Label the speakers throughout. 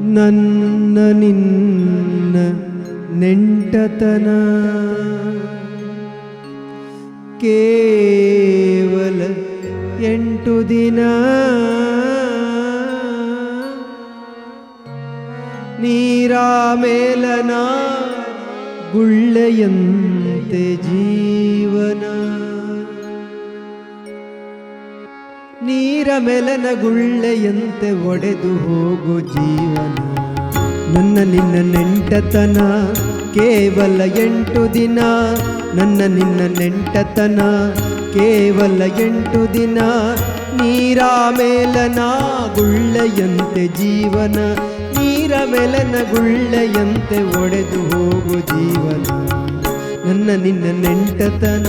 Speaker 1: ನನ್ನ ನಿನ್ನ ನೆಂಟತನ. ಕೇವಲ ಎಂಟು ದಿನ. ನೀರಾಮೇಲನ ಗುಳ್ಳೆಯಂತೆ ಜೀವನ ಮೆಲನ ಗುಳ್ಳೆಯಂತೆ ಒಡೆದು ಹೋಗು ಜೀವನ. ನನ್ನ ನಿನ್ನ ನೆಂಟತನ ಕೇವಲ ಎಂಟು ದಿನ. ನನ್ನ ನಿನ್ನ ನೆಂಟತನ ಕೇವಲ ಎಂಟು ದಿನ. ನೀರ ಮೇಲನ ಗುಳ್ಳೆಯಂತೆ ಜೀವನ. ನೀರ ಮೇಲನ ಗುಳ್ಳೆಯಂತೆ ಒಡೆದು ಹೋಗು ಜೀವನ. ನನ್ನ ನಿನ್ನ ನೆಂಟತನ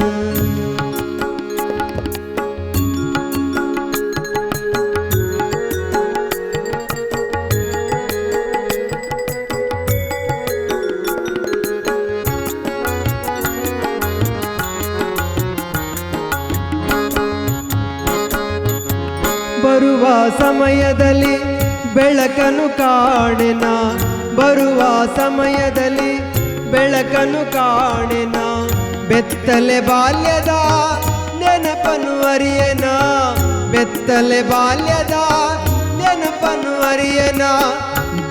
Speaker 1: ಬರುವ ಸಮಯದಲ್ಲಿ ಬೆಳಕನು ಕಾಣೆನ. ಬರುವ ಸಮಯದಲ್ಲಿ ಬೆಳಕನು ಕಾಣೆನ. ಬೆತ್ತಲೆ ಬಾಲ್ಯದ ನೆನಪನು ಅರಿಯನ. ಬೆತ್ತಲೆ ಬಾಲ್ಯದ ನೆನಪನು ಅರಿಯನ.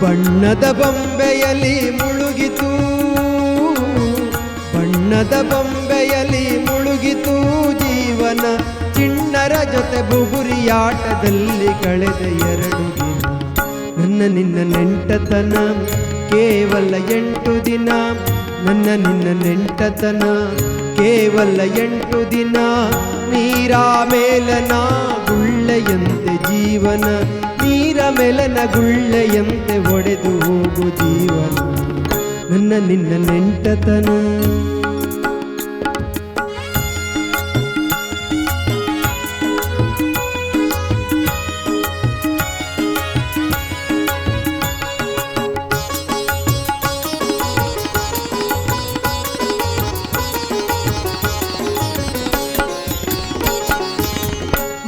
Speaker 1: ಬಣ್ಣದ ಬೊಂಬೆಯಲ್ಲಿ ಮುಳುಗಿತು. ಬಣ್ಣದ ಬೊಂಬೆಯಲ್ಲಿ ಮುಳುಗಿತು ಜೀವನ. ಚಿಣ್ಣರ ಜೊತೆ ಬುಗುರಿಯಾಟದಲ್ಲಿ ಕಳೆದ ಎರಡು ದಿನ. ನನ್ನ ನಿನ್ನ ನೆಂಟತನ, ಕೇವಲ ಎಂಟು ದಿನ. ನನ್ನ ನಿನ್ನ ನೆಂಟತನ, ಕೇವಲ ಎಂಟು ದಿನ. ನೀರ ಮೇಲನ ಗುಳ್ಳೆಯಂತೆ ಜೀವನ. ನೀರ ಮೇಲನ ಗುಳ್ಳೆಯಂತೆ ಒಡೆದು ಹೋಗು ಜೀವನ. ನನ್ನ ನಿನ್ನ ನೆಂಟತನ.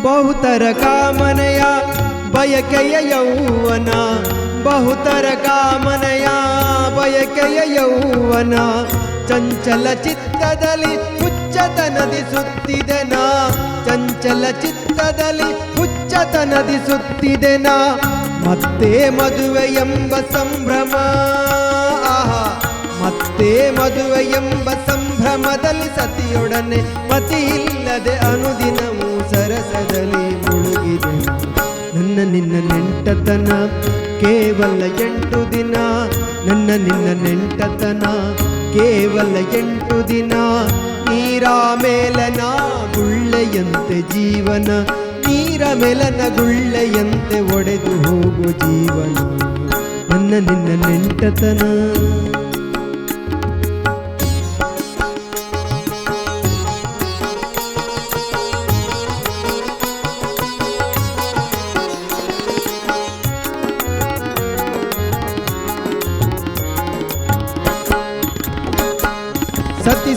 Speaker 1: ಬಹುತರ ಕಾಮನೆಯ ಬಯಕೆಯ ಯೌವನ, ಬಹುತರ ಕಾಮನೆಯ ಬಯಕೆಯ ಯೌವನ, ಚಂಚಲ ಚಿತ್ತದಲ್ಲಿ ಹುಚ್ಚತನದಿ ಸುತ್ತಿದೆನ? ಚಂಚಲ ಚಿತ್ತದಲ್ಲಿ ಹುಚ್ಚತನದಿ ಸುತ್ತಿದೆನ? ಮತ್ತೆ ಮದುವೆ ಎಂಬ ಸಂಭ್ರಮ ಮತ್ತೆ ಮದುವೆ ಎಂಬ ಸಂಭ್ರಮದಲ್ಲಿ ಸತಿಯೊಡನೆ ಪತಿ ಇಲ್ಲದೆ ಅನುದಿನವೂ ಸರಸದಲ್ಲಿ ಮುಳುಗಿದೆ. ನನ್ನ ನಿನ್ನ ನೆಂಟತನ ಕೇವಲ ಎಂಟು ದಿನ. ನನ್ನ ನಿನ್ನ ನೆಂಟತನ ಕೇವಲ ಎಂಟು ದಿನ. ನೀರ ಮೇಲನ ಗುಳ್ಳೆಯಂತೆ ಜೀವನ. ನೀರ ಮೇಲನ ಗುಳ್ಳೆಯಂತೆ ಒಡೆದು ಹೋಗು ಜೀವನ. ನನ್ನ ನಿನ್ನ ನೆಂಟತನ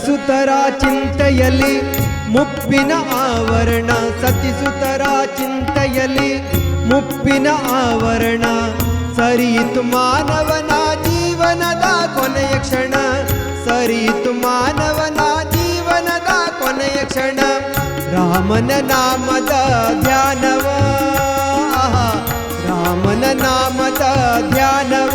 Speaker 1: ಸತಿಸುತರ ಚಿಂತೆಯಲ್ಲಿ, ಮುಪ್ಪಿನ ಆವರಣ ಸತಿಸುತರ ಚಿಂತೆಯಲ್ಲಿ, ಮುಪ್ಪಿನ ಆವರಣ ಸರಿಯಿತು ಮಾನವನ ಜೀವನದ ಕೊನೆಯ ಕ್ಷಣ, ಸರಿಯಿತು ಮಾನವನ ಜೀವನದ ಕೊನೆಯ ಕ್ಷಣ. ರಾಮನ ನಾಮದ ಧ್ಯಾನವ ರಾಮನ ನಾಮದ ಧ್ಯಾನವ.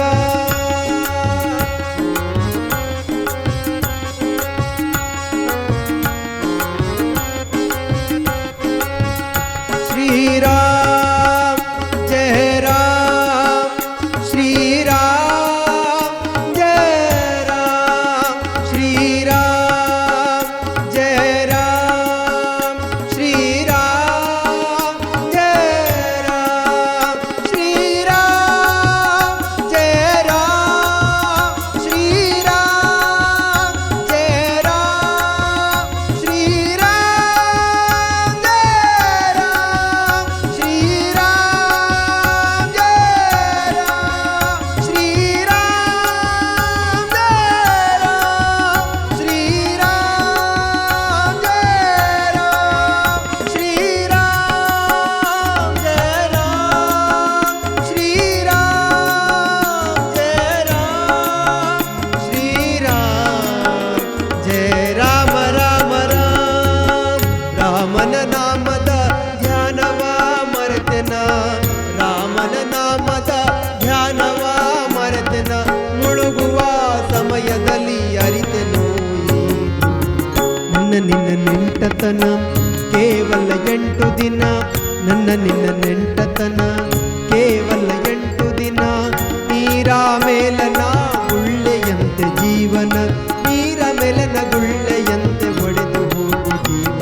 Speaker 1: ನೆಂಟತನ. ಕೇವಲ ಎಂಟು ದಿನ, ನನ್ನ ನಿನ್ನ ನೆಂಟತನ. ಕೇವಲ ಎಂಟು ದಿನ, ನೀರ ಮೇಲನ ಗುಳ್ಳೆಯಂತೆ ಜೀವನ. ನೀರ ಮೇಲನ ಗುಳ್ಳೆಯಂತೆ ಒಡೆದು ಹೋಗು ಜೀವನ.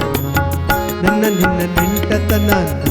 Speaker 1: ನನ್ನ ನಿನ್ನ ನನ್ನ ನಿನ್ನ ನೆಂಟತನ